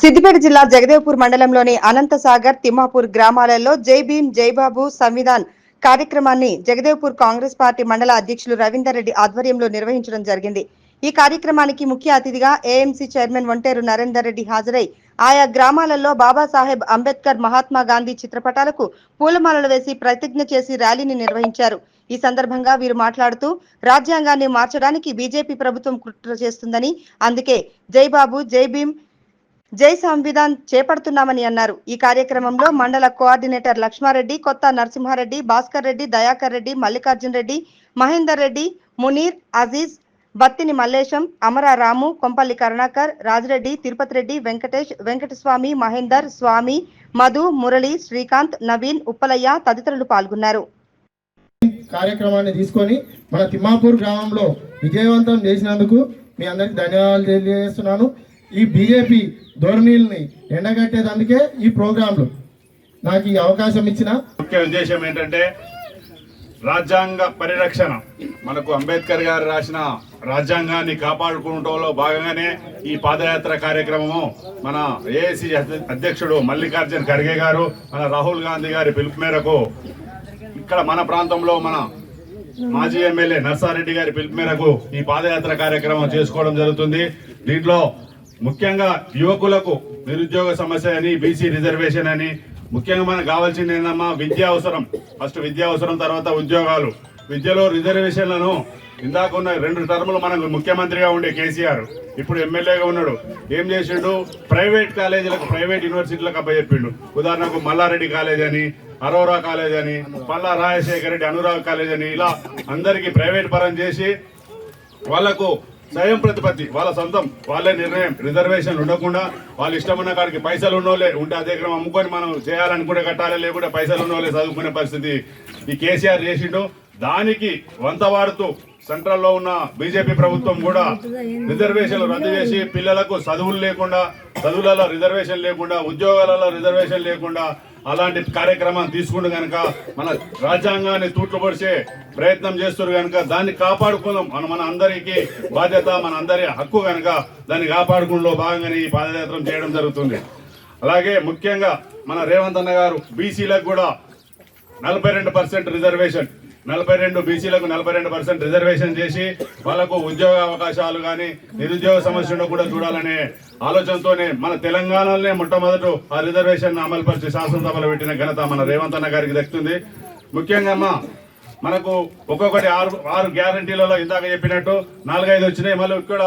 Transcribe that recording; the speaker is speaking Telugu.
సిద్దిపేట జిల్లా జగదేవ్పూర్ మండలంలోని అనంతసాగర్ తిమ్మాపూర్ గ్రామాలలో జై భీమ్ జైబాబు సంవిధాన్ కార్యక్రమాన్ని జగదేవ్పూర్ కాంగ్రెస్ పార్టీ మండల అధ్యక్షులు రవీందర్ రెడ్డి ఆధ్వర్యంలో నిర్వహించడం జరిగింది. ఈ కార్యక్రమానికి ముఖ్య అతిథిగా ఏఎంసీ చైర్మన్ ఒంటేరు నరేందర్ రెడ్డి హాజరై ఆయా గ్రామాలలో బాబాసాహెబ్ అంబేద్కర్ మహాత్మా గాంధీ చిత్రపటాలకు పూలమాలలు వేసి ప్రతిజ్ఞ చేసి ర్యాలీని నిర్వహించారు. ఈ సందర్భంగా వీరు మాట్లాడుతూ రాజ్యాంగాన్ని మార్చడానికి బీజేపీ ప్రభుత్వం కుట్ర చేస్తుందని అందుకే జై బాబు జై భీమ్ జై సంవిధాన్ చేపడుతున్నామని అన్నారు. ఈ కార్యక్రమంలో మండల కోఆర్డినేటర్ లక్ష్మారెడ్డి కొత్త నరసింహారెడ్డి భాస్కర్ రెడ్డి దయాకర్ రెడ్డి మల్లికార్జున్ రెడ్డి మహేందర్ రెడ్డి మునీర్ అజీజ్ బత్తిని మల్లేశం అమర రాము కొంపల్లి కరుణాకర్ రాజరెడ్డి తిరుపతి రెడ్డి వెంకటేష్ వెంకటస్వామి మహేందర్ స్వామి మధు మురళి శ్రీకాంత్ నవీన్ ఉప్పలయ్య తదితరులు పాల్గొన్నారు. కార్యక్రమాన్ని తీసుకొని మన తిమ్మాపూర్ గ్రామంలో విజయవంతం చేసినందుకు మీ అందరికి ధన్యవాదాలు తెలియజేస్తున్నాను. ఈ బీజేపీ ధోరణిల్ని ఎండగట్టేదందుకే ఈ ప్రోగ్రాంలు. నాకు ఈ అవకాశం ఇచ్చిన ముఖ్య ఉద్దేశం ఏంటంటే రాజ్యాంగ పరిరక్షణ. మనకు అంబేద్కర్ గారు రాసిన రాజ్యాంగాన్ని కాపాడుకోవడంలో భాగంగానే ఈ పాదయాత్ర కార్యక్రమము మన ఏఐసి అధ్యక్షుడు మల్లికార్జున్ ఖర్గే గారు మన రాహుల్ గాంధీ గారి పిలుపు మేరకు ఇక్కడ మన ప్రాంతంలో మన మాజీ ఎమ్మెల్యే నర్సారెడ్డి గారి పిలుపు మేరకు ఈ పాదయాత్ర కార్యక్రమం చేసుకోవడం జరుగుతుంది. దీంట్లో ముఖ్యంగా యువకులకు నిరుద్యోగ సమస్య అని బీసీ రిజర్వేషన్ అని ముఖ్యంగా మనకు కావాల్సింది ఏందమ్మా విద్య అవసరం. ఫస్ట్ విద్య అవసరం తర్వాత ఉద్యోగాలు. విద్యలో రిజర్వేషన్లను ఇందాక ఉన్న రెండు టర్ములు మనకు ముఖ్యమంత్రిగా ఉండే కేసీఆర్. ఇప్పుడు ఎమ్మెల్యేగా ఉన్నాడు. ఏం చేసిండు? ప్రైవేట్ కాలేజీలకు ప్రైవేట్ యూనివర్సిటీలకు అప్పచెప్పిండు ఉదాహరణకు మల్లారెడ్డి కాలేజ్ అని అరోరా కాలేజ్ అని పల్లా రాజశేఖర రెడ్డి అనురాగ్ కాలేజ్ అని ఇలా అందరికీ ప్రైవేట్ పరం చేసి వాళ్ళకు స్వయం ప్రతిపత్తి వాళ్ళ సొంతం వాళ్ళే నిర్ణయం. రిజర్వేషన్ ఉండకుండా వాళ్ళు ఇష్టం ఉన్న కాడికి పైసలు ఉన్నోళ్ళే ఉంటే అదే క్రమం అమ్ముకొని మనం చేయాలనుకుంటే కట్టాలి లేకుంటే పైసలు ఉన్నోళ్ళే చదువుకునే పరిస్థితి. ఈ కేసీఆర్ చేసిండు దానికి వంత సెంట్రల్లో ఉన్న బీజేపీ ప్రభుత్వం కూడా రిజర్వేషన్లు రద్దు చేసి పిల్లలకు చదువులు లేకుండా చదువులలో రిజర్వేషన్ లేకుండా ఉద్యోగాలలో రిజర్వేషన్ లేకుండా అలాంటి కార్యక్రమాన్ని తీసుకుంటూ కనుక మన రాజ్యాంగాన్ని తూట్లుపరిచే ప్రయత్నం చేస్తారు కనుక దాన్ని కాపాడుకుందాం. మన మన అందరికీ బాధ్యత మన అందరి హక్కు కనుక దాన్ని కాపాడుకుంటూ భాగంగానే ఈ పాదయాత్ర చేయడం జరుగుతుంది. అలాగే ముఖ్యంగా మన రేవంత్ అన్న గారు బీసీలకు కూడా నలభై రెండు పర్సెంట్ రిజర్వేషన్ నలభై రెండు బీసీలకు నలభై రెండు పర్సెంట్ రిజర్వేషన్ చేసి వాళ్ళకు ఉద్యోగ అవకాశాలు కానీ నిరుద్యోగ సమస్యను కూడా చూడాలనే ఆలోచనతోనే మన తెలంగాణలోనే మొట్టమొదట ఆ రిజర్వేషన్ అమలుపరిచి శాసనసభలో పెట్టిన ఘనత మన రేవంత్ అన్న గారికి దక్కుతుంది. ముఖ్యంగా మా మనకు ఒక్కొక్కటి ఆరు ఆరు గ్యారంటీలలో ఇందాక చెప్పినట్టు నాలుగైదు వచ్చినాయి. మళ్ళీ ఇక్కడ